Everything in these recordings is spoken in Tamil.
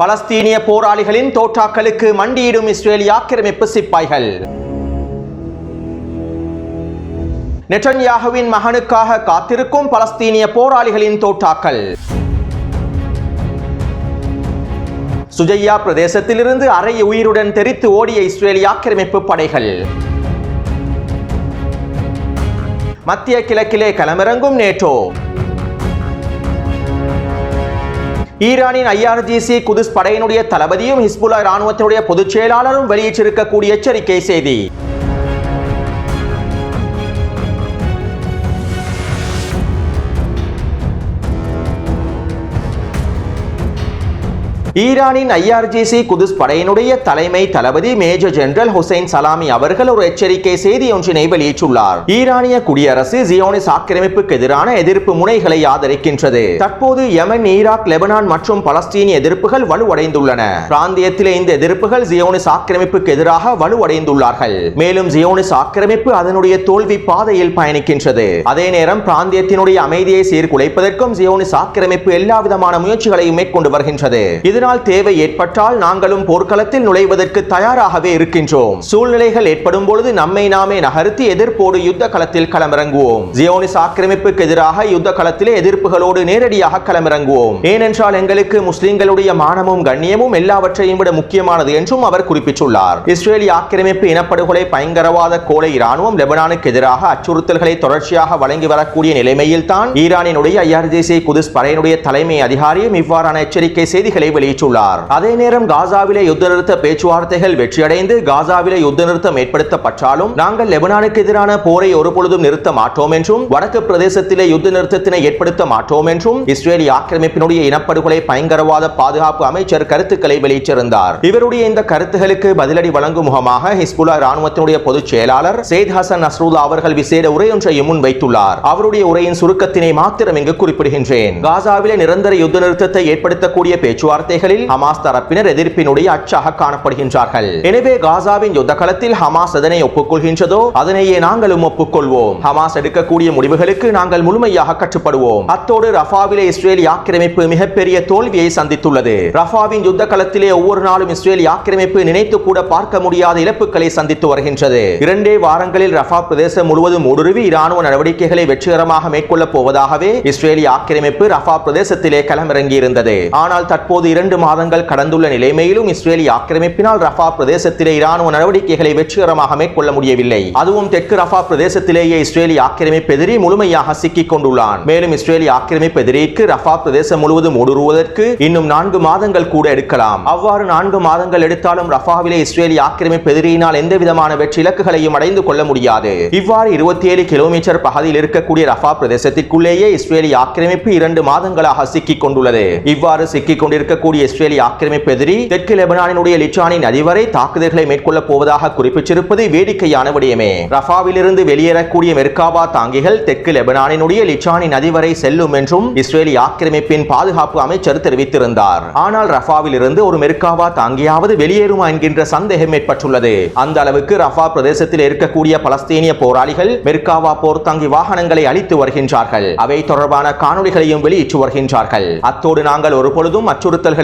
பலஸ்தீனிய போராளிகளின் தோட்டாக்களுக்கு மண்டியிடும் இஸ்ரேலிய ஆக்கிரமிப்பு சிப்பாய்கள். நெட்டன்யாகுவின் மகனுக்காக காத்திருக்கும் பலஸ்தீனிய போராளிகளின் தோட்டாக்கள் சுஜையா பிரதேசத்திலிருந்து அரை உயிருடன் தெரித்து ஓடிய இஸ்ரேலிய ஆக்கிரமிப்பு படைகள். மத்திய கிழக்கிலே களமிறங்கும் நேட்டோ. ஈரானின் ஐஆர்ஜிசி குதிஸ் படையினுடைய தளபதியும் ஹிஸ்புல்லா இராணுவத்தினுடைய பொதுச் செயலாளரும் வெளியிட்டிருக்கக்கூடிய எச்சரிக்கை செய்தி. ஈரானின் ஐஆர்ஜிசி குதிஸ் படையினுடைய தலைமை தளபதி மேஜர் ஜெனரல் ஹுசைன் சலாமி அவர்கள் ஒரு எச்சரிக்கை செய்தி ஒன்றினை வெளியிட்டுள்ளார். ஈரானிய குடியரசு ஜியோனிஸ் ஆக்கிரமிப்புக்கு எதிரான எதிர்ப்பு முனைகளை ஆதரிக்கின்றது. தற்போது யமன் ஈராக் லெபனான் மற்றும் பலஸ்தீனிய எதிர்ப்புகள் வலுவடைந்துள்ளன. பிராந்தியத்தில் இந்த எதிர்ப்புகள் ஜியோனிஸ் ஆக்கிரமிப்புக்கு எதிராக வலுவடைந்துள்ளார்கள். மேலும் ஜியோனிஸ் ஆக்கிரமிப்பு அதனுடைய தோல்வி பாதையில் பயணிக்கின்றது. அதே நேரம் பிராந்தியத்தினுடைய அமைதியை சீர்குலைப்பதற்கும் ஜியோனிஸ் ஆக்கிரமிப்பு எல்லா விதமான முயற்சிகளையும் மேற்கொண்டு வருகின்றது. இதனால் தேவை ஏற்பட்டால் நாங்களும் போர்க்களத்தில் நுழைவதற்கு தயாராகவே இருக்கின்றோம். சூழ்நிலைகள் ஏற்படும் பொழுது நம்மை நாமே நகர்த்தி எதிர்ப்போடு யுத்த களத்தில் களமிறங்குவோம். ஜியோனிஸ் ஆக்கிரமிப்புக்கு எதிராக யுத்த களத்திலே எதிர்ப்புகளோடு நேரடியாக களமிறங்குவோம். ஏனென்றால் எங்களுக்கு முஸ்லிம்களுடைய மானமும் கண்ணியமும் எல்லாவற்றையும் விட முக்கியமானது என்றும் அவர் குறிப்பிட்டுள்ளார். இஸ்ரேலிய ஆக்கிரமிப்பு இனப்படுகொலை பயங்கரவாத கோலை இராணுவம் லெபனானுக்கு எதிராக அச்சுறுத்தல்களை தொடர்ச்சியாக வழங்கி வரக்கூடிய நிலைமையில் தான் ஈரானினுடைய ஐஆர்ஜிசி குதிஸ் படையினுடைய தலைமை அதிகாரியும் இவ்வாறான எச்சரிக்கை செய்திகளை வெளியிட்டுள்ளார் அதே நேரம் காசாவிலே யுத்த நிறுத்த பேச்சுவார்த்தைகள் வெற்றியடைந்து காசாவிலே யுத்த நிறுத்தம் ஏற்படுத்தப்பட்டாலும் நாங்கள் லெபனானுக்கு எதிரான போரை ஒருபொழுதும் நிறுத்த மாட்டோம் என்றும் வடக்கு பிரதேசத்திலே யுத்த நிறுத்தத்தினை ஏற்படுத்த மாட்டோம் என்றும் இஸ்ரேலிய ஆக்கிரமிப்பினுடைய இனப்படுகொலை பயங்கரவாத பாதுகாப்பு அமைச்சர் கருத்துக்களை வெளியிட்டிருந்தார். இவருடைய இந்த கருத்துகளுக்கு பதிலடி வழங்கும் முகமாக ஹிஸ்புல்லா ராணுவத்தினுடைய பொதுச் செயலாளர் சேத் ஹசன் நஸ்ருல்லா அவர்கள் விசேட உரையொன்றையும் முன்வைத்துள்ளார் அவருடைய உரையின் சுருக்கத்தினை மாத்திரம் இங்கு குறிப்பிடுகின்றேன். காசாவிலே நிரந்தர யுத்த நிறுத்தத்தை ஏற்படுத்தக்கூடிய பேச்சுவார்த்தை பேச்சுவார்த்தைகளில் ஹமாஸ் தரப்பினர் எதிர்ப்பினுடைய அச்சாக காணப்படுகின்றார்கள். எனவே காசாவின் யுத்த களத்தில் ஹமாஸ் எதனை ஒப்புக்கொள்கின்றதோ அதனையே நாங்களும் ஒப்புக்கொள்வோம். ஹமாஸ் எடுக்கக்கூடிய முடிவுகளுக்கு நாங்கள் முழுமையாக கட்டுப்படுவோம். அத்தோடு ரஃபாவிலே இஸ்ரேலிய ஆக்கிரமிப்பு மிகப்பெரிய தோல்வியை சந்தித்துள்ளது. ரஃபாவின் யுத்த களத்திலே ஒவ்வொரு நாளும் இஸ்ரேலிய ஆக்கிரமிப்பு நினைத்து கூட பார்க்க முடியாத இழப்புகளை சந்தித்து வருகின்றது. இரண்டே வாரங்களில் ரஃபா பிரதேசம் முழுவதும் ஊடுருவி இராணுவ நடவடிக்கைகளை வெற்றிகரமாக மேற்கொள்ளப் போவதாகவே இஸ்ரேலிய ஆக்கிரமிப்பு ரஃபா பிரதேசத்திலே களமிறங்கியிருந்தது. ஆனால் தற்போது இரண்டு மாதங்கள் கடந்துள்ள நிலைமையிலும் இஸ்ரேலிய ஆக்கிரமிப்பினால் ரஃபா பிரதேசத்திலே இராணுவ நடவடிக்கைகளை வெற்றிகரமாக மேற்கொள்ள முடியவில்லை. அதுவும் தெற்கு ரஃபா பிரதேசத்திலேயே இஸ்ரேலிய ஆக்கிரமிப்பு எதிரி முழுமையாக சிக்கிக் கொண்டுள்ளான். மேலும் இஸ்ரேலிய ஆக்கிரமிப்பு எதிரிக்கு ரஃபா பிரதேசம் முழுவதும் ஊடுருவதற்கு இன்னும் நான்கு மாதங்கள் கூட எடுக்கலாம். அவ்வாறு நான்கு மாதங்கள் எடுத்தாலும் ரஃபாவிலே இஸ்ரேலிய ஆக்கிரமிப்பு எதிரியினால் எந்த விதமான வெற்றி இலக்குகளையும் அடைந்து கொள்ள முடியாது. இவ்வாறு இருபத்தி ஏழு கிலோமீட்டர் பகுதியில் இருக்கக்கூடிய ரஃபா பிரதேசத்திற்குள்ளேயே இஸ்ரேலிய ஆக்கிரமிப்பு இரண்டு மாதங்களாக சிக்கிக் கொண்டுள்ளது. இவ்வாறு சிக்கிக் கொண்டிருக்கக்கூடிய கூடிய இஸ்ரேலிய ஆக்கிரமிப்பு எதிரி தெற்கு லெபனானினுடைய லிச்சானின் நதி தாக்குதல்களை மேற்கொள்ளப் போவதாக குறிப்பிட்டிருப்பது வேடிக்கையான விடயமே ரஃபாவிலிருந்து வெளியேறக்கூடிய மெர்காபா தாங்கிகள் தெற்கு லெபனானினுடைய லிச்சானின் நதி செல்லும் என்றும் இஸ்ரேலிய ஆக்கிரமிப்பின் பாதுகாப்பு அமைச்சர் தெரிவித்திருந்தார். ஆனால் ரஃபாவில் இருந்து ஒரு மெர்காவா தாங்கியாவது வெளியேறுமா என்கின்ற சந்தேகம் ஏற்பட்டுள்ளது. அந்த அளவுக்கு ரஃபா பிரதேசத்தில் இருக்கக்கூடிய பலஸ்தீனிய போராளிகள் மெர்காவா போர் தாங்கி வாகனங்களை அழித்து வருகின்றார்கள். அவை தொடர்பான காணொலிகளையும் வெளியிட்டு வருகின்றார்கள். அத்தோடு நாங்கள் ஒரு பொழுதும்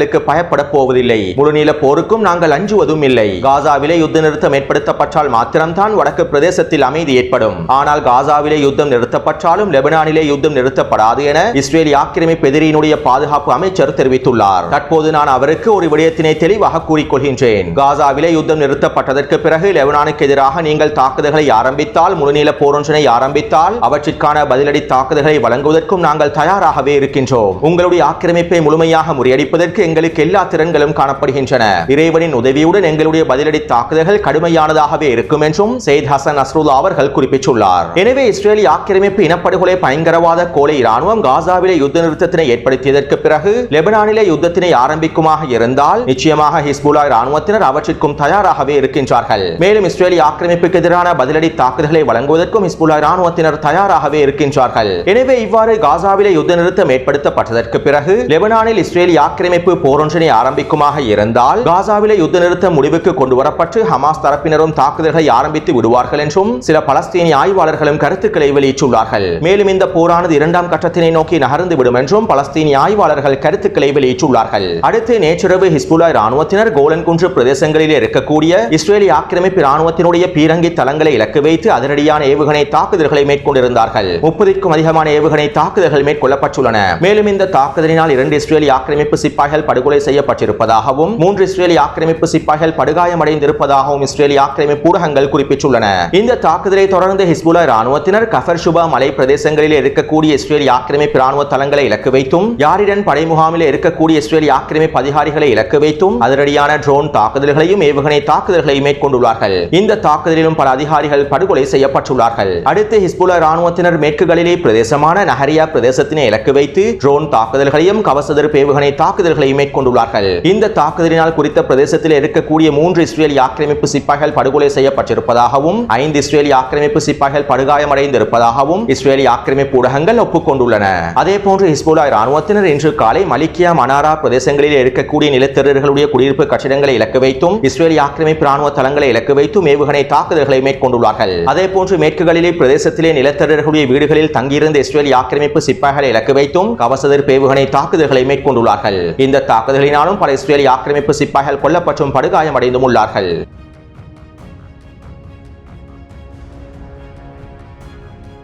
தாக்குதல்களுக்கு பயப்பட போவதில்லை. முழுநீள போருக்கும் நாங்கள் அஞ்சுவதும் இல்லை. காசாவிலே யுத்த நிறுத்தம் ஏற்படுத்தப்பட்டால் மாத்திரம்தான் வடக்கு பிரதேசத்தில் அமைதி ஏற்படும். ஆனால் காசாவிலே யுத்தம் நிறுத்தப்பட்டாலும் லெபனானிலே யுத்தம் நிறுத்தப்படாது என இஸ்ரேல் ஆக்கிரமிப்பு எதிரியினுடைய பாதுகாப்பு அமைச்சர் தெரிவித்துள்ளார். தற்போது நான் அவருக்கு ஒரு விடயத்தினை தெளிவாக கூறிக்கொள்கின்றேன். காசாவிலே யுத்தம் நிறுத்தப்பட்டதற்கு பிறகு லெபனானுக்கு எதிராக நீங்கள் தாக்குதல்களை ஆரம்பித்தால் முழுநீள போரொன்றினை ஆரம்பித்தால் அவற்றிற்கான பதிலடி தாக்குதல்களை வழங்குவதற்கும் நாங்கள் தயாராகவே இருக்கின்றோம். உங்களுடைய ஆக்கிரமிப்பை முழுமையாக முறியடிப்பதற்கு எங்களுக்கு எல்லா திறன்களும் காணப்படுகின்றன. இறைவனின் உதவியுடன் எங்களுடைய பதிலடி தாக்குதல்கள் கடுமையானதாகவே இருக்கும் என்றும் செய்த் ஹசன் அஸ்ருல்லா அவர்கள் குறிப்பிட்டுள்ளார். எனவே இஸ்ரேலிய ஆக்கிரமிப்பு இனப்படுகொலை பயங்கரவாத கோலை இராணுவம் காசாவிலே யுத்த நிறுத்தத்தினை ஏற்படுத்தியதற்கு பிறகு லெபனானிலே யுத்தத்தினை ஆரம்பிக்குமாக இருந்தால் நிச்சயமாக ஹிஸ்புல்லா இராணுவத்தினர் அவற்றிற்கும் தயாராகவே இருக்கின்றார்கள். மேலும் இஸ்ரேலிய ஆக்கிரமிப்புக்கு எதிரான பதிலடி தாக்குதல்களை வழங்குவதற்கும் ஹிஸ்புல்லா இராணுவத்தினர் தயாராகவே இருக்கின்றார்கள். எனவே இவ்வாறு காசாவிலே யுத்த நிறுத்தம் ஏற்படுத்தப்பட்டதற்கு பிறகு லெபனானில் இஸ்ரேலிய ஆக்கிரமிப்பு போரொன்றினை ஆரம்பிக்குமாக இருந்தால் காசாவிலே யுத்த நிறுத்த முடிவுக்கு கொண்டு வரப்பட்டு ஹமாஸ் தரப்பினரும் தாக்குதல்களை ஆரம்பித்து விடுவார்கள் என்றும் சில பலஸ்தீனிய ஆய்வாளர்களும் கருத்துக்களை வெளியிட்டுள்ளார்கள். மேலும் இந்த போரானது இரண்டாம் கட்டத்தினை நோக்கி நகர்ந்து விடும் என்றும் பலஸ்தீனிய ஆய்வாளர்கள் கருத்துக்களை வெளியிட்டுள்ளார்கள். அடுத்து நேற்றிரவு ஹிஸ்புல்லா ராணுவத்தினர் கோலன்குன்று பிரதேசங்களிலே இருக்கக்கூடிய இஸ்ரேலிய ஆக்கிரமிப்பு ராணுவத்தினுடைய பீரங்கி தளங்களை இலக்கு வைத்து அதிரடியான ஏவுகணை தாக்குதல்களை மேற்கொண்டிருந்தார்கள். முப்பதிற்கும் அதிகமான ஏவுகணை தாக்குதல்கள் மேற்கொள்ளப்பட்டுள்ளன. மேலும் இந்த தாக்குதலினால் இரண்டு இஸ்ரேலிய ஆக்கிரமிப்பு சிப்பாய்கள் படுகொலை செய்யப்பட்டிருப்பதாகவும் மூன்று இஸ்ரேலிய ஆக்கிரமிப்பு சிப்பாய்கள் படுகாயமடைந்திருப்பதாகவும் இஸ்ரேலிய ஆக்கிரமிப்பு ஊடகங்கள் குறிப்பிட்டுள்ளன. இந்த தாக்குதலை தொடர்ந்து ஹிஸ்புல்லா ராணுவத்தினர் கஃபர் சுபா மலை பிரதேசங்களில் இருக்கக்கூடிய இஸ்ரேலிய ஆக்கிரமிப்பு ராணுவ தளங்களை இலக்கு வைத்தும் யாரிடன் படை முகாமில் இருக்கக்கூடிய இஸ்ரேலிய ஆக்கிரமிப்பு அதிகாரிகளை இலக்கு வைத்தும் அதிரடியான ட்ரோன் தாக்குதல்களையும் ஏவுகணை தாக்குதல்களையும் மேற்கொண்டுள்ளார்கள். இந்த தாக்குதலிலும் பல அதிகாரிகள் படுகொலை செய்யப்பட்டுள்ளார்கள். அடுத்து ஹிஸ்புல்லா ராணுவத்தினர் மேற்குகளிலே பிரதேசமான நஹரியா பிரதேசத்தினை இலக்கு வைத்து ட்ரோன் தாக்குதல்களையும் கவசதெருப்பு ஏவுகணை தாக்குதல்களையும் மேற்கொண்டுள்ளார்கள். இந்த தாக்குதலினால் குறித்த பிரதேசத்தில் இருக்கக்கூடிய மூன்று இஸ்ரேலிய ஆக்கிரமிப்பு சிப்பாய்கள் படுகொலை செய்யப்பட்டிருப்பதாகவும் ஐந்து இஸ்ரேலிய ஆக்கிரமிப்பு சிப்பாய்கள் படுகாயமடைந்திருப்பதாகவும் இஸ்ரேலிய ஆக்கிரமிப்பு ஊடகங்கள் ஒப்புக்கொண்டுள்ளன. அதே போன்று ஹிஸ்புல்லா ராணுவத்தினர் இன்று காலை மலிக்கியா மனாரா பிரதேசங்களில் இருக்கக்கூடிய நிலத்தரர்களுடைய குடியிருப்பு கட்டிடங்களை இலக்கு வைத்தும் இஸ்ரேலிய ஆக்கிரமிப்பு ராணுவ தளங்களை இலக்கு வைத்தும் ஏவுகணை தாக்குதல்களை மேற்கொண்டுள்ளார்கள். அதே போன்று மேற்குகளிலே பிரதேசத்திலே நிலத்தரர்களுடைய வீடுகளில் தங்கியிருந்த இஸ்ரேலிய ஆக்கிரமிப்பு சிப்பாய்களை இலக்கு வைத்தும் கவசதர் ஏவுகணை தாக்குதல்களை மேற்கொண்டுள்ளார்கள். இந்த தாக்குதலினாலும் பல இஸ்ரேலிய ஆக்கிரமிப்பு சிப்பாய்கள் கொல்லப்பட்டும் படுகாயமடைந்தும் உள்ளார்கள்.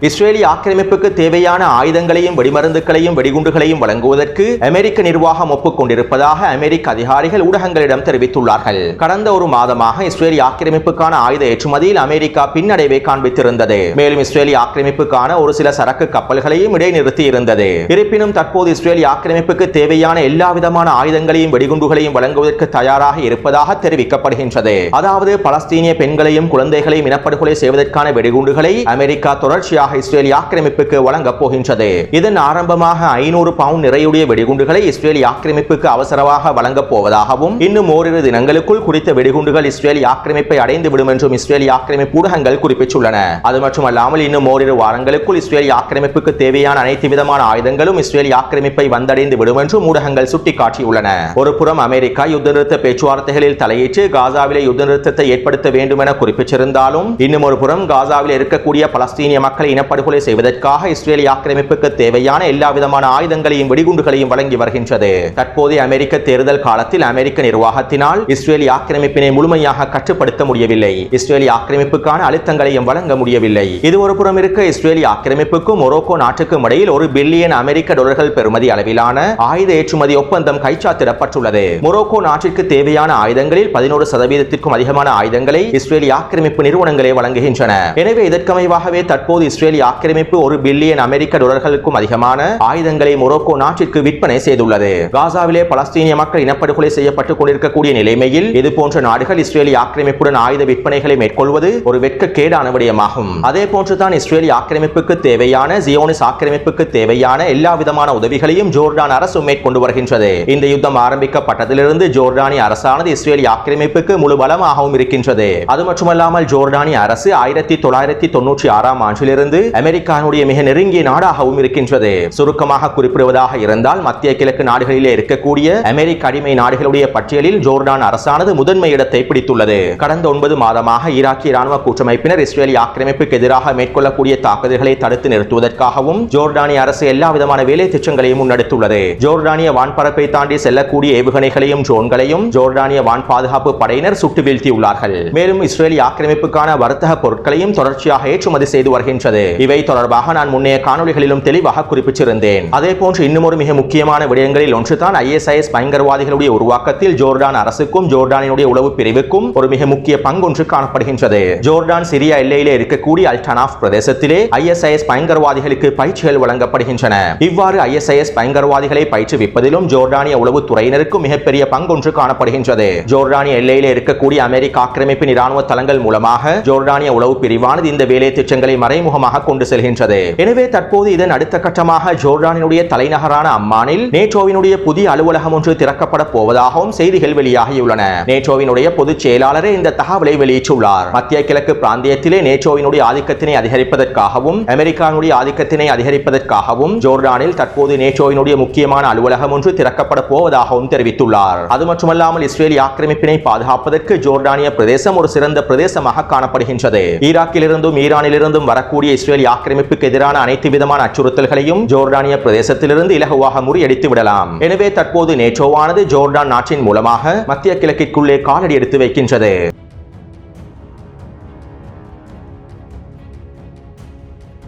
இஸ்ரேலிய ஆக்கிரமிப்புக்கு தேவையான ஆயுதங்களையும் வெடிமருந்துகளையும் வெடிகுண்டுகளையும் வழங்குவதற்கு அமெரிக்க நிர்வாகம் ஒப்புக்கொண்டிருப்பதாக அமெரிக்க அதிகாரிகள் ஊடகங்களிடம் தெரிவித்துள்ளார்கள். கடந்த ஒரு மாதமாக இஸ்ரேலிய ஆக்கிரமிப்புக்கான ஆயுத ஏற்றுமதியில் அமெரிக்கா பின்னடைவை காண்பித்திருந்தது. மேலும் இஸ்ரேலிய ஆக்கிரமிப்புக்கான ஒரு சில சரக்கு கப்பல்களையும் இடைநிறுத்தி இருந்தது இருப்பினும் தற்போது இஸ்ரேலிய ஆக்கிரமிப்புக்கு தேவையான எல்லா விதமான ஆயுதங்களையும் வெடிகுண்டுகளையும் வழங்குவதற்கு தயாராக இருப்பதாக தெரிவிக்கப்படுகின்றது. அதாவது பலஸ்தீனிய பெண்களையும் குழந்தைகளையும் இனப்படுகொலை செய்வதற்கான வெடிகுண்டுகளை அமெரிக்கா தொடர்ச்சியாக எதிராக இஸ்ரேலிய ஆக்கிரமிப்புக்கு வழங்கப் போகின்றது. இதன் ஆரம்பமாக ஐநூறு பவுண்ட் நிறையுடைய வெடிகுண்டுகளை இஸ்ரேலிய ஆக்கிரமிப்புக்கு அவசரமாக வழங்கப் போவதாகவும் இன்னும் ஓரிரு தினங்களுக்குள் குறித்த வெடிகுண்டுகள் இஸ்ரேலிய ஆக்கிரமிப்பை அடைந்து விடும் என்றும் இஸ்ரேலிய ஆக்கிரமிப்பு ஊடகங்கள் குறிப்பிட்டுள்ளன. அது மட்டுமல்லாமல் இன்னும் ஓரிரு வாரங்களுக்குள் இஸ்ரேலிய ஆக்கிரமிப்புக்கு தேவையான அனைத்து விதமான ஆயுதங்களும் இஸ்ரேலிய ஆக்கிரமிப்பை வந்தடைந்து விடும் என்றும் ஊடகங்கள் சுட்டிக்காட்டியுள்ளன. ஒரு புறம் அமெரிக்கா யுத்த நிறுத்த பேச்சுவார்த்தைகளில் தலையிட்டு காசாவிலே யுத்த நிறுத்தத்தை ஏற்படுத்த வேண்டும் என குறிப்பிட்டிருந்தாலும் இன்னும் ஒரு புறம் காசாவில் இருக்கக்கூடிய பலஸ்தீனிய மக்களை இனப்படுகொலை செய்வதற்காக இஸ்ரேலிய ஆக்கிரமிப்புக்கு தேவையான எல்லா விதமான ஆயுதங்களையும் வெடிகுண்டுகளையும் வழங்கி வருகின்றது. தற்போதைய அமெரிக்க தேர்தல் காலத்தில் அமெரிக்க நிர்வாகத்தினால் இஸ்ரேலிய ஆக்கிரமிப்பினை முழுமையாக கட்டுப்படுத்த முடியவில்லை. இஸ்ரேலிய ஆக்கிரமிப்புக்கான அழுத்தங்களையும் வழங்க முடியவில்லை. இது ஒரு புறம் இருக்க இஸ்ரேலிய ஆக்கிரமிப்புக்கும் மொரோக்கோ நாட்டுக்கும் இடையில் ஒரு பில்லியன் அமெரிக்க டாலர்கள் பெறுமதி அளவிலான ஆயுத ஏற்றுமதி ஒப்பந்தம் கைச்சாத்திடப்பட்டுள்ளது. மொரோக்கோ நாட்டிற்கு தேவையான ஆயுதங்களில் பதினோரு சதவீதத்திற்கும் அதிகமான ஆயுதங்களை இஸ்ரேலிய ஆக்கிரமிப்பு நிறுவனங்களே வழங்குகின்றன. எனவே இதற்கமைவாகவே தற்போது இஸ்ரேல் இஸ்ரேலிய ஆக்கிரமிப்பு ஒரு பில்லியன் அமெரிக்க டாலர்களுக்கும் அதிகமான ஆயுதங்களை மொரோக்கோ நாட்டிற்கு விற்பனை செய்துள்ளது. காசாவிலே பலஸ்தீனிய மக்கள் இனப்படுகொலை செய்யப்பட்டுக் கொண்டிருக்கக்கூடிய நிலைமையில் இது போன்ற நாடுகள் இஸ்ரேலிய ஆக்கிரமிப்புடன் ஆயுத விற்பனைகளை மேற்கொள்வது ஒரு வெட்கக்கேடான விடயமாகும். அதே போன்றுதான் இஸ்ரேலிய ஆக்கிரமிப்புக்கு தேவையான ஜியோனிஸ் ஆக்கிரமிப்புக்கு தேவையான எல்லா விதமான உதவிகளையும் ஜோர்டான் அரசு மேற்கொண்டு வருகின்றது. இந்த யுத்தம் ஆரம்பிக்கப்பட்டதிலிருந்து ஜோர்டானிய அரசானது இஸ்ரேலிய ஆக்கிரமிப்புக்கு முழு பலமாகவும் இருக்கின்றது. அது மட்டுமல்லாமல் ஜோர்டானிய அரசு ஆயிரத்தி தொள்ளாயிரத்தி தொன்னூற்றி ஆறாம் ஆண்டிலிருந்து அமெரிக்கானுடைய மிக நெருங்கிய நாடாகவும் இருக்கின்றது. சுருக்கமாக குறிப்பிடுவதாக இருந்தால் மத்திய கிழக்கு நாடுகளிலே இருக்கக்கூடிய அமெரிக்க அடிமை நாடுகளுடைய பட்டியலில் ஜோர்டான் அரசானது முதன்மை இடத்தை பிடித்துள்ளது. கடந்த ஒன்பது மாதமாக ஈராக்கிய ராணுவ கூட்டமைப்பினர் இஸ்ரேலிய ஆக்கிரமிப்புக்கு எதிராக மேற்கொள்ளக்கூடிய தாக்குதல்களை தடுத்து நிறுத்துவதற்காகவும் ஜோர்டானிய அரசு எல்லா விதமான வேலை திட்டங்களையும் முன்னெடுத்துள்ளது. ஜோர்டானிய வான்பரப்பை தாண்டி செல்லக்கூடிய ஏவுகணைகளையும் ட்ரோன்களையும் ஜோர்டானிய வான் பாதுகாப்பு படையினர் சுட்டு வீழ்த்தியுள்ளார்கள் மேலும் இஸ்ரேலிய ஆக்கிரமிப்புக்கான வர்த்தக பொருட்களையும் தொடர்ச்சியாக ஏற்றுமதி செய்து வருகின்றது. இவை தொடர்பாக நான் முன்னைய காணொளிகளிலும் தெளிவாக குறிப்பிட்டிருந்தேன். அதே போன்று இன்னும் ஒரு மிக முக்கியமான விடயங்களில் ஒன்றுதான் ஐஎஸ்ஐஎஸ் பயங்கரவாதிகளுடைய உருவாக்கத்தில் ஜோர்டான் அரசுக்கும் ஜோர்டானினுடைய உளவு பிரிவுக்கும் ஒரு மிக முக்கிய பங்கொன்று காணப்படுகின்றது. ஜோர்டான் சிரியா எல்லையிலே இருக்கக்கூடிய அல்டனாஃப் பிரதேசத்திலே ஐஎஸ்ஐஎஸ் பயங்கரவாதிகளுக்கு பயிற்சிகள் வழங்கப்படுகின்றன. இவ்வாறு ஐஎஸ்ஐஎஸ் பயங்கரவாதிகளை பயிற்றுவிப்பதிலும் ஜோர்டானிய உளவுத்துறையினருக்கும் மிகப்பெரிய பங்கொன்று காணப்படுகின்றது. ஜோர்டானிய எல்லையிலே இருக்கக்கூடிய அமெரிக்க ஆக்கிரமிப்பின் இராணுவ தளங்கள் மூலமாக ஜோர்டானிய உளவு பிரிவானது இந்த வேலை திட்டங்களை மறைமுகமாக கொண்டு செல்கின்றது. எனவே தற்போது இதன் அடுத்த கட்டமாக ஜோர்டானினுடைய தலைநகரான அம்மானில் நேட்டோவினுடைய புதிய அலுவலகம் ஒன்று திறக்கப்பட போவதாகவும் செய்திகள் வெளியாகியுள்ளன. நேட்டோவினுடைய பொதுச் செயலாளரே இந்த தகவலை வெளியிட்டுள்ளார். மத்திய கிழக்கு பிராந்தியத்திலே நேட்டோவினுடைய ஆதிக்கத்தினை அதிகரிப்பதற்காகவும் அமெரிக்காவினுடைய ஆதிக்கத்தினை அதிகரிப்பதற்காகவும் ஜோர்டானில் தற்போது நேட்டோவினுடைய முக்கியமான அலுவலகம் ஒன்று திறக்கப்பட போவதாகவும் தெரிவித்துள்ளார். அது மட்டுமல்லாமல் இஸ்ரேலி ஆக்கிரமிப்பினை பாதுகாப்பதற்கு ஜோர்டானிய பிரதேசம் ஒரு சிறந்த பிரதேசமாக காணப்படுகின்றது. ஈராக்கிலிருந்தும் ஈரானிலிருந்தும் வரக்கூடிய இஸ்ரேலி ஆக்கிரமிப்புக்கு எதிரான அனைத்து விதமான அச்சுறுத்தல்களையும் ஜோர்டானிய பிரதேசத்திலிருந்து இலகுவாக முறியடித்து விடலாம். எனவே தற்போது நேட்டோவானது ஜோர்டான் நாட்டின் மூலமாக மத்திய கிழக்கிற்குள்ளே காலடி எடுத்து வைக்கின்றது.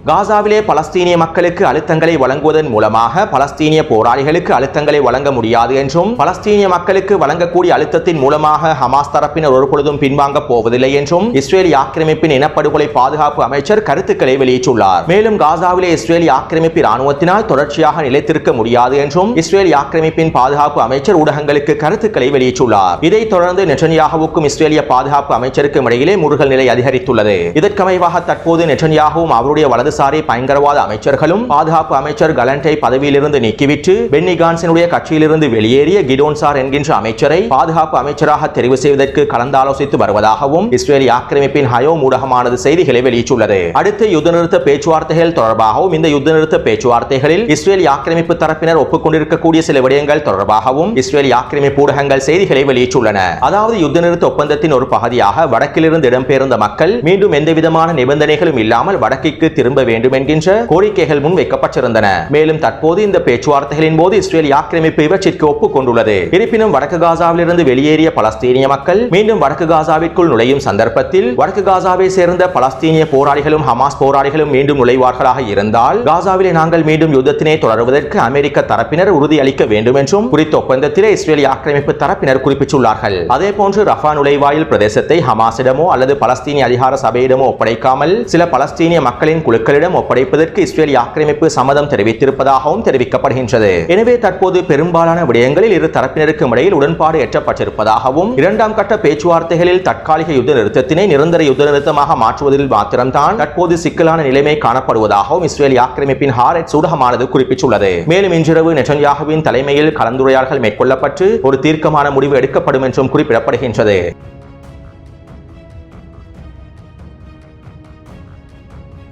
காசாவிலே பலஸ்தீனிய மக்களுக்கு அழுத்தங்களை வழங்குவதன் மூலமாக பலஸ்தீனிய போராளிகளுக்கு அழுத்தங்களை வழங்க முடியாது என்றும் பலஸ்தீனிய மக்களுக்கு வழங்கக்கூடிய அழுத்தத்தின் மூலமாக ஹமாஸ் தரப்பினர் ஒருபொழுதும் பின்வாங்கப் போவதில்லை என்றும் இஸ்ரேலி ஆக்கிரமிப்பின் இனப்படுகொலை பாதுகாப்பு அமைச்சர் கருத்துக்களை வெளியிட்டுள்ளார். மேலும் காசாவிலே இஸ்ரேலி ஆக்கிரமிப்பு ராணுவத்தினால் தொடர்ச்சியாக நிலைத்திருக்க முடியாது என்றும் இஸ்ரேலி ஆக்கிரமிப்பின் பாதுகாப்பு அமைச்சர் ஊடகங்களுக்கு கருத்துக்களை வெளியிட்டுள்ளார். இதைத் தொடர்ந்து நெட்டன்யாகுவுக்கும் இஸ்ரேலிய பாதுகாப்பு அமைச்சருக்கும் இடையிலே முருகல் நிலை அதிகரித்துள்ளது. இதற்கமைவாக தற்போது நெட்டன்யாகவும் அவருடைய வலதுசாரி பயங்கரவாத அமைச்சர்களும் பாதுகாப்பு அமைச்சர் கலண்டை பதவியிலிருந்து நீக்கிவிட்டு பென்னி கட்சியிலிருந்து வெளியேறிய கிடோன்சார் என்கின்ற அமைச்சரை பாதுகாப்பு அமைச்சராக தெரிவு செய்வதற்கு கலந்தாலோசித்து வருவதாகவும் இஸ்ரேல் ஆக்கிரமிப்பின் ஹயோ ஊடகமானது செய்திகளை வெளியிட்டுள்ளது. அடுத்த யுத்த நிறுத்த பேச்சுவார்த்தைகள் தொடர்பாகவும் இந்த யுத்த நிறுத்த பேச்சுவார்த்தைகளில் இஸ்ரேல் ஆக்கிரமிப்பு தரப்பினர் ஒப்புக்கொண்டிருக்கக்கூடிய சில விடயங்கள் தொடர்பாகவும் இஸ்ரேல் ஆக்கிரமிப்பு ஊடகங்கள் செய்திகளை வெளியிட்டுள்ளன. அதாவது யுத்த நிறுத்த ஒப்பந்தத்தின் ஒரு பகுதியாக வடக்கிலிருந்து இடம்பெயர்ந்த மக்கள் மீண்டும் எந்தவிதமான நிபந்தனைகளும் இல்லாமல் வடக்கிற்கு திரும்ப வேண்டும் என்கின்ற கோரிக்கைகள் முன்வைக்கப்பட்டிருந்தன. மேலும் தற்போது இந்த பேச்சுவார்த்தைகளின் போது இஸ்ரேல் ஆக்கிரமிப்பு இவற்றிற்கு ஒப்புக்கொண்டுள்ளது. இருப்பினும் வடக்கு காசாவிலிருந்து வெளியேறிய பலஸ்தீனிய மக்கள் மீண்டும் வடக்கு காசாவிற்குள் நுழையும் சந்தர்ப்பத்தில் வடக்கு காசாவை சேர்ந்த பலஸ்தீனிய போராளிகளும் ஹமாஸ் போராளிகளும் மீண்டும் நுழைவார்களாக இருந்தால் காசாவிலே நாங்கள் மீண்டும் யுத்தத்தினை தொடர்வதற்கு அமெரிக்க தரப்பினர் உறுதியளிக்க வேண்டும் என்றும் குறித்த ஒப்பந்தத்திலே இஸ்ரேலி ஆக்கிரமிப்பு தரப்பினர் குறிப்பிட்டுள்ளார்கள். அதே போன்று ரஃபா நுழைவாயில் பிரதேசத்தை ஹமாஸிடமோ அல்லது பலஸ்தீனிய அதிகார சபையிடமோ ஒப்படைக்காமல் சில பலஸ்தீனிய மக்களின் குழுக்களிடம் ஒப்படைப்பதற்கு இஸ்ரேல் ஆக்கிரமிப்பு சம்மதம் தெரிவித்திருப்பதாகவும் தெரிவிக்கப்படுகின்றது. எனவே தற்போது பெரும்பாலான விடயங்களில் இரு தரப்பினருக்கும் இடையில் உடன்பாடு எட்டப்பட்டிருப்பதாகவும் இரண்டாம் கட்ட பேச்சுவார்த்தைகளில் தற்காலிக யுத்த நிறுத்தத்தினை நிரந்தர யுத்த நிறுத்தமாக மாற்றுவதில் மாத்திரம்தான் தற்போது சிக்கலான நிலைமை காணப்படுவதாகவும் இஸ்ரேல் ஆக்கிரமிப்பின் ஹாரெட் சூடகமானது குறிப்பிட்டுள்ளது. மேலும் இன்றிரவு நெட்டன்யாகுவின் தலைமையில் கலந்துரையாடல்கள் மேற்கொள்ளப்பட்டு ஒரு தீர்க்கமான முடிவு எடுக்கப்படும் என்றும் குறிப்பிடப்படுகின்றது.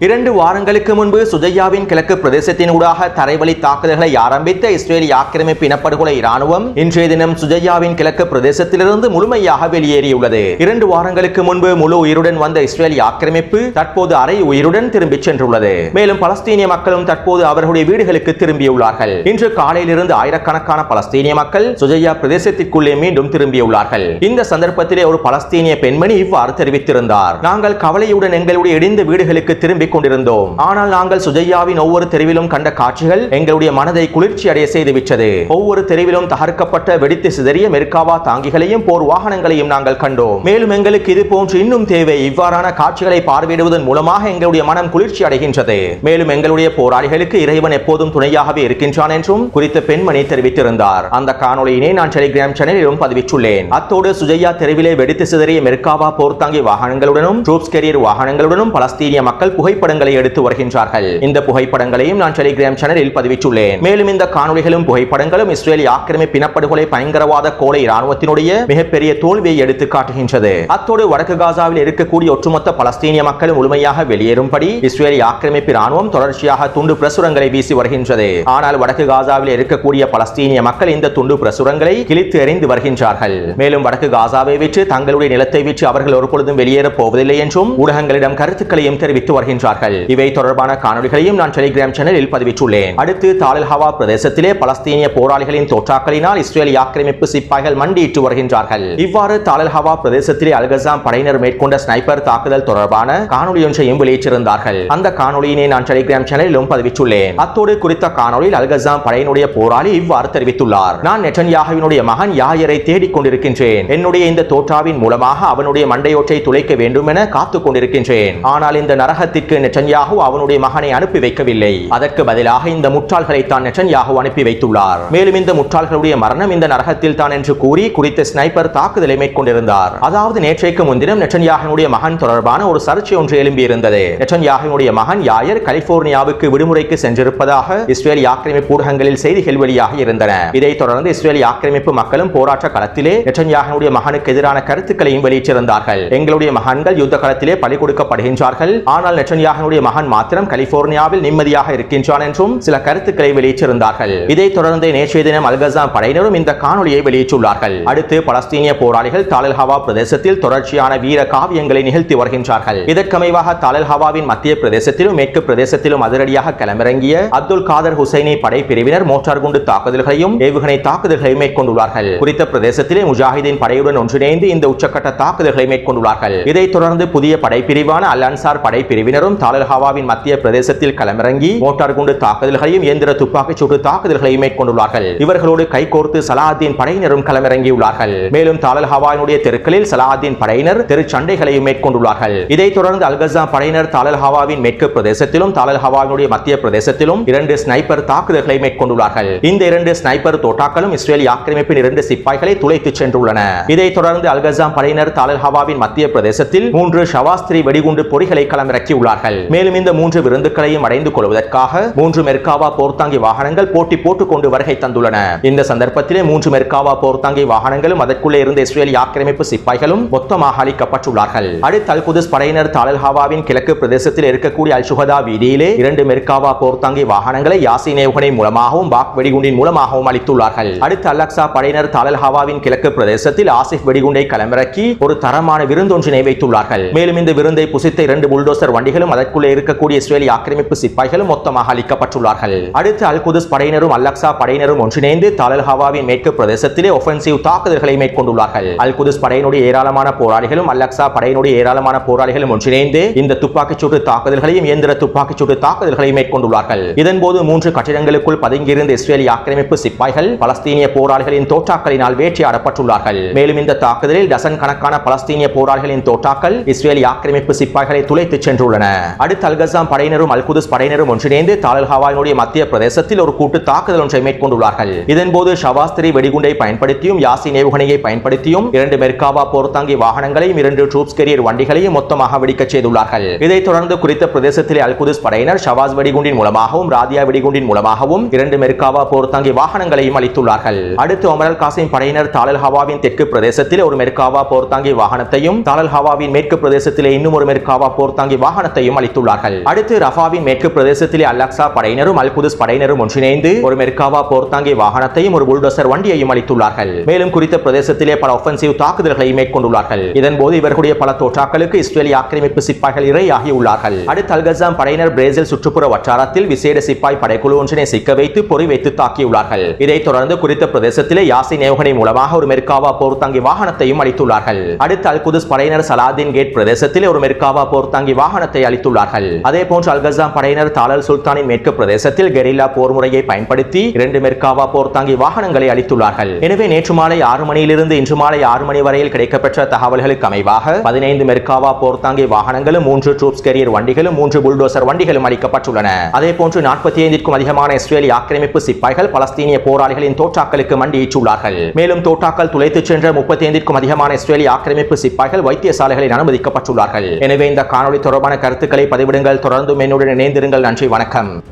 இரண்டு வாரங்களுக்கு முன்பு சுஜையாவின் கிழக்கு பிரதேசத்தின் ஊடாக தரைவழி தாக்குதல்களை ஆரம்பித்த இஸ்ரேல் ஆக்கிரமிப்பு இனப்படுகொலை இராணுவம் இன்றைய தினம் சுஜையாவின் கிழக்கு பிரதேசத்திலிருந்து முழுமையாக வெளியேறியுள்ளது. இரண்டு வாரங்களுக்கு முன்பு முழு உயிருடன் வந்த இஸ்ரேல் ஆக்கிரமிப்பு தற்போது அரை உயிருடன் திரும்பிச் சென்றுள்ளது. மேலும் பலஸ்தீனிய மக்களும் தற்போது அவர்களுடைய வீடுகளுக்கு திரும்பியுள்ளார்கள். இன்று காலையிலிருந்து ஆயிரக்கணக்கான பலஸ்தீனிய மக்கள் சுஜையா பிரதேசத்திற்குள்ளே மீண்டும் திரும்பியுள்ளார்கள். இந்த சந்தர்ப்பத்திலே ஒரு பலஸ்தீனிய பெண்மணி இவ்வாறு தெரிவித்திருந்தார். நாங்கள் கவலையுடன் எங்களுடைய இடிந்த வீடுகளுக்கு திரும்பி கொண்டிருந்தோம் ஆனால் நாங்கள் சுஜையாவின் ஒவ்வொரு தெருவிலும் கண்ட காட்சிகள் எங்களுடைய மனதை குளிர்ச்சி அடைய செய்துவிட்டது ஒவ்வொரு தெருவிலும் தகர்க்கப்பட்ட வெடித்து சிதறிய மெர்காவா தாங்கிகளையும் போர் வாகனங்களையும் நாங்கள் கண்டோம். மேலும் எங்களுக்கு இது போன்று இன்னும் தேவை. இவ்வாறான காட்சிகளை பார்வையிடுவதன் மூலமாக எங்களுடைய மனம் குளிர்ச்சி அடைகின்றது. மேலும் எங்களுடைய போராளிகளுக்கு இறைவன் எப்போதும் துணையாகவே இருக்கின்றான் என்றும் குறித்த பெண்மணி தெரிவித்திருந்தார். அந்த காணொலியினை நான் டெலிகிராம் சேனலிலும் பதிவிட்டுள்ளேன். அத்தோடு சுஜையா தெருவிலே வெடித்து சிதறிய மெர்காவா போர் தாங்கி வாகனங்களுடனும் ட்ரூப்ஸ் கெரியர் வாகனங்களுடனும் பலஸ்தீனிய மக்கள் புகை புகைப்படங்களை எடுத்து வருகின்றார்கள். இந்த புகைப்படங்களையும் நான் டெலிகிராம் சேனலில் பதிவிட்டுள்ளேன். மேலும் இந்த காணொளிகளும் புகைப்படங்களும் இஸ்ரேலி ஆக்கிரமிப்பு இனப்படுகொலை பயங்கரவாத கோலை இராணுவத்தினுடைய மிகப்பெரிய தோல்வியை எடுத்து காட்டுகின்றது. அத்தோடு வடக்கு காசாவில் இருக்கக்கூடிய ஒட்டுமொத்த பலஸ்தீனிய மக்கள் முழுமையாக வெளியேறும்படி இஸ்ரேலி ஆக்கிரமிப்பு இராணுவம் தொடர்ச்சியாக துண்டு பிரசுரங்களை வீசி வருகின்றது. ஆனால் வடக்கு காசாவில் இருக்கக்கூடிய பலஸ்தீனிய மக்கள் இந்த துண்டு பிரசுரங்களை கிழித்து எறிந்து வருகின்றார்கள். மேலும் வடக்கு காசாவை விற்று தங்களுடைய நிலத்தை விற்று அவர்கள் ஒருபொழுதும் வெளியேறப் போவதில்லை என்றும் ஊடகங்களிடம் கருத்துக்களையும் தெரிவித்து வருகின்றார்கள் இவை தொடர்பான காணொலிகளையும் நான் டெலிகிராம் சேனலில் பதிவிட்டுள்ளேன். அடுத்து தாலில் ஹவா பிரதேசத்திலே பலஸ்தீனிய போராளிகளின் தோற்றாக்களினால் இஸ்ரேலி ஆக்கிரமிப்பு சிப்பாய்கள் மண்டியிட்டு வருகின்றார்கள். இவ்வாறு தாலில் ஹவா பிரதேசத்திலே அல்கசாம் படையினர் மேற்கொண்ட ஸ்னைப்பர் தாக்குதல் தொடர்பான காணொலி ஒன்றையும் வெளியிட்டிருந்தார்கள். அந்த காணொலியினை நான் டெலிகிராம் சேனலிலும் பதிவிட்டுள்ளேன். அத்தோடு குறித்த காணொலியில் அல்கசாம் படையினுடைய போராளி இவ்வாறு தெரிவித்துள்ளார். நான் நெட்டன்யாகவினுடைய மகன் யாயரை தேடிக் கொண்டிருக்கின்றேன். என்னுடைய இந்த தோற்றாவின் மூலமாக அவனுடைய மண்டையோற்றை துளைக்க வேண்டும் என காத்துக் கொண்டிருக்கின்றேன். ஆனால் இந்த நரகத்திற்கு நெட்டன்யாகு அவனுடைய மகனை அனுப்பி வைக்கவில்லை. அதற்கு பதிலாக இந்த முட்டாள்களை தான் நெட்டன்யாகு அனுப்பி வைத்துள்ளார். மேலும் இந்த முட்டாள்களுடைய மரணம் இந்த நரகத்தில் தான் என்று கூறி குறித்த ஸ்னைப்பர் தாக்குதலை மேற்கொண்டிருந்தார். அதாவது நேற்றைக்கு முன்தினம் நெட்டன்யாகனுடைய மகன் தொடர்பான ஒரு சர்ச்சை ஒன்று எழும்பியிருந்தது. நெட்டன்யாகனுடைய மகன் யாயர் கலிபோர்னியாவுக்கு விடுமுறைக்கு சென்றிருப்பதாக இஸ்ரேல் ஆக்கிரமிப்பு ஊடகங்களில் செய்திகள் வெளியாக இருந்தன. இதைத் தொடர்ந்து இஸ்ரேல் ஆக்கிரமிப்பு மக்களும் போராட்ட களத்திலே நெட்டன்யாகனுடைய மகனுக்கு எதிரான கருத்துக்களையும் வெளியிட்டிருந்தார்கள். எங்களுடைய மகன்கள் யுத்த களத்திலே பலி கொடுக்கப்படுகின்றார்கள். ஆனால் நெட்டன்யா நெட்டன்யாகினுடைய மகன் மாத்திரம் கலிபோர்னியாவில் நிம்மதியாக இருக்கின்றான் என்றும் சில கருத்துக்களை வெளியிட்டிருந்தார்கள். இதைத் தொடர்ந்து நேற்றைய தினம் அல்கசாம் படையினரும் இந்த காணொலியை வெளியிட்டுள்ளார்கள். அடுத்து பலஸ்தீனிய போராளிகள் தாலல்ஹாவா பிரதேசத்தில் தொடர்ச்சியான வீர காவியங்களை நிகழ்த்தி வருகின்றார்கள். இதற்கமைவாக தாலல்ஹாவாவின் மத்திய பிரதேசத்திலும் மேற்கு பிரதேசத்திலும் அதிரடியாக களமிறங்கிய அப்துல் காதர் ஹுசைனி படை பிரிவினர் மோட்டார் குண்டு தாக்குதல்களையும் ஏவுகணை தாக்குதல்களையும் மேற்கொண்டுள்ளார்கள். குறித்த பிரதேசத்திலே முஜாஹிதீன் படையுடன் ஒன்றிணைந்து இந்த உச்சக்கட்ட தாக்குதல்களை மேற்கொண்டுள்ளார்கள். இதைத் தொடர்ந்து புதிய படைப்பிரிவான அல் அன்சார் படை பிரிவினரும் இருவரும் தாலர்ஹாவாவின் மத்திய பிரதேசத்தில் களமிறங்கி மோட்டார் குண்டு தாக்குதல்களையும் இயந்திர துப்பாக்கிச் சூட்டு தாக்குதல்களையும் மேற்கொண்டுள்ளார்கள். இவர்களோடு கைகோர்த்து சலாஹத்தின் படையினரும் களமிறங்கியுள்ளார்கள் மேலும் தாலல்ஹாவாவினுடைய தெருக்களில் சலாஹத்தின் படையினர் தெரு சண்டைகளையும் மேற்கொண்டுள்ளார்கள். இதைத் தொடர்ந்து அல்கசா படையினர் தாலல்ஹாவாவின் மேற்கு பிரதேசத்திலும் தாலல்ஹாவாவினுடைய மத்திய பிரதேசத்திலும் இரண்டு ஸ்னைப்பர் தாக்குதல்களை மேற்கொண்டுள்ளார்கள். இந்த இரண்டு ஸ்னைப்பர் தோட்டாக்களும் இஸ்ரேல் ஆக்கிரமிப்பின் இரண்டு சிப்பாய்களை துளைத்து சென்றுள்ளன. இதைத் தொடர்ந்து அல்கசாம் படையினர் தாலல்ஹாவாவின் மத்திய பிரதேசத்தில் மூன்று ஷவாஸ்திரி வெடிகுண்டு பொறிகளை களமிறக்கியுள்ளார்கள். மேலும் இந்த மூன்று விருந்துகளையும் அடைந்து கொள்வதற்காக மூன்று மெர்காவா போர்த்தாங்கி வாகனங்கள் போட்டி போட்டுக் கொண்டு வருகை தந்துள்ளன. இந்த சந்தர்ப்பத்திலே மூன்று மெர்காவா போர்த்தாங்கி வாகனங்களும் அதற்குள்ளே இருந்த இஸ்ரேல் ஆக்கிரமிப்பு சிப்பாய்களும் மொத்தமாக அளிக்கப்பட்டுள்ளார்கள் அடுத்து அல் குதுஸ் படையினர் தாலல்ஹாவாவின் கிழக்கு பிரதேசத்தில் இருக்கக்கூடிய அல் சுகதா வீதியிலே இரண்டு மெர்காவா போர்த்தாங்கி வாகனங்களை யாசின் ஏவுகணை மூலமாகவும் பாக் வெடிகுண்டின் மூலமாகவும் அளித்துள்ளார்கள் அடுத்து அலக்சா படையினர் தாலல்ஹாவாவின் கிழக்கு பிரதேசத்தில் ஆசிப் வெடிகுண்டை களமிறக்கி ஒரு தரமான விருந்தொன்றினை வைத்துள்ளார்கள். மேலும் இந்த விருந்தை புசித்த இரண்டு புல்டோசர் வண்டிகளும் அதற்குள்ளே இருக்கக்கூடிய இஸ்ரேலி ஆக்கிரமிப்பு சிப்பாய்களும் மொத்தமாக அளிக்கப்பட்டுள்ளார்கள் அடுத்து அல் குதுஸ் படையினரும் அல்லக்சா படையினரும் ஒன்றிணைந்து தாலல் ஹவாவின் மேற்கு பிரதேசத்திலே ஒஃபென்சிவ் தாக்குதல்களை மேற்கொண்டுள்ளார்கள். அல் குதுஸ் படையினுடைய ஏராளமான போராளிகளும் அல்லக்சா படையினுடைய ஏராளமான போராளிகளும் ஒன்றிணைந்து இந்த துப்பாக்கிச் சூட்டு தாக்குதல்களையும் இயந்திர துப்பாக்கிச் சூட்டு தாக்குதல்களையும் மேற்கொண்டுள்ளார்கள். இதன்போது மூன்று கட்டிடங்களுக்குள் பதுங்கியிருந்த இஸ்ரேலி ஆக்கிரமிப்பு சிப்பாய்கள் பலஸ்தீனிய போராளிகளின் தோட்டாக்களினால் வேட்டையாடப்பட்டுள்ளார்கள். மேலும் இந்த தாக்குதலில் டசன் கணக்கான பலஸ்தீனிய போராளிகளின் தோட்டாக்கள் இஸ்ரேலி ஆக்கிரமிப்பு சிப்பாய்களை துளைத்துச் சென்றுள்ளன. அடுத்து அல்கசாம் படையினரும் அல் குதுஸ் படையினரும் ஒன்றிணைந்து தாலல் ஹவாயினுடைய மத்திய பிரதேசத்தில் ஒரு கூட்டு தாக்குதல் ஒன்றை மேற்கொண்டுள்ளார்கள். இதன்போது ஷவாஸ்திரி வெடிகுண்டை பயன்படுத்தியும் யாசி ஏவுகணையை பயன்படுத்தியும் இரண்டு மெர்காவா போர்த்தாங்கி வாகனங்களையும் இரண்டு ட்ரூப்ஸ் கெரியர் வண்டிகளையும் மொத்தமாக வெடிக்கச் செய்துள்ளார்கள். இதைத் தொடர்ந்து குறித்த பிரதேசத்திலே அல் குதுஸ் படையினர் ஷவாஸ் வெடிகுண்டின் மூலமாகவும் ராதியா வெடிகுண்டின் மூலமாகவும் இரண்டு மெர்காவா போர்த்தாங்கி வாகனங்களையும் அளித்துள்ளார்கள். அடுத்து ஒமரல் காசிம் படையினர் தாலல் ஹவாவின் தெற்கு பிரதேசத்தில் ஒரு மெர்காவா போர்த்தாங்கி வாகனத்தையும் தாலல் ஹவாவின் மேற்கு பிரதேசத்திலே இன்னும் ஒரு மெர்காவா போர்த்தாங்கி வாகனத்தையும் அளித்துள்ளார்கள். அடுத்து ரஃபாவின் மேற்கு பிரதேசத்திலே அல்-அக்ஸா படையினரும் அல் குதுஸ் படையினரும் ஒன்றிணைந்து ஒரு மெர்காவா போர்த்தாங்கி வாகனத்தையும் ஒரு புல்டோசர் வண்டியையும் அளித்துள்ளார்கள். மேலும் குறித்த பிரதேசத்திலே பல ஒஃபென்சிவ் தாக்குதல்களை மேற்கொண்டுள்ளார்கள். இதன்போது இவர்களுடைய பல தோற்றாக்களுக்கு இஸ்ரேலிய ஆக்கிரமிப்பு சிப்பாய்கள் இரையாகி உள்ளார்கள் அடுத்து அல்கசாம் படையினர் பிரேசில் சுற்றுப்புற வட்டாரத்தில் விசேட சிப்பாய் படைக்குழு ஒன்றினை சிக்க வைத்து பொறி வைத்து தாக்கியுள்ளார்கள். இதைத் தொடர்ந்து குறித்த பிரதேசத்திலே யாசின் ஏவுகணை மூலமாக ஒரு மெர்காவா போர்த்தாங்கி வாகனத்தையும் அளித்துள்ளார்கள். அடுத்து அல் குதுஸ் படையினர் சலாதின் கேட் பிரதேசத்தில் ஒரு மெர்காவா போர்த்தாங்கி வாகனத்தை அளித்துள்ளார்கள். அதே போன்று அல்கசாம் படையினர் தாலல் சுல்தானின் மேற்கு பிரதேசத்தில் கெரில்லா போர் முறையை பயன்படுத்தி இரண்டு மெர்காவா போர் தாங்கி வாகனங்களை அளித்துள்ளார்கள். எனவே நேற்று மாலை ஆறு மணியிலிருந்து இன்று மாலை ஆறு மணி வரையில் கிடைக்கப்பெற்ற தகவல்களுக்கு அமைவாக பதினைந்து மெர்காவா போர் தாங்கி வாகனங்களும் மூன்று ட்ரூப்ஸ் கேரியர் வண்டிகளும் மூன்று புல்டோசர் வண்டிகளும் அளிக்கப்பட்டுள்ளன. அதே போன்று நாற்பத்தி ஐந்திற்கும் அதிகமான இஸ்ரேலி ஆக்கிரமிப்பு சிப்பாய்கள் பலஸ்தீனிய போராளிகளின் தோட்டாக்களுக்கு மண்டியிட்டுள்ளார்கள். மேலும் தோட்டாக்கள் துளைத்துச் சென்ற முப்பத்தி ஐந்திற்கும் அதிகமான இஸ்ரேலி ஆக்கிரமிப்பு சிப்பாய்கள் வைத்தியசாலைகளில் அனுமதிக்கப்பட்டுள்ளார்கள். எனவே இந்த காணொலி தொடர்பான கருத்து கருத்துக்களை பதிவிடுங்கள். தொடர்ந்தும் என்னுடன் இணைந்திருங்கள். நன்றி வணக்கம்.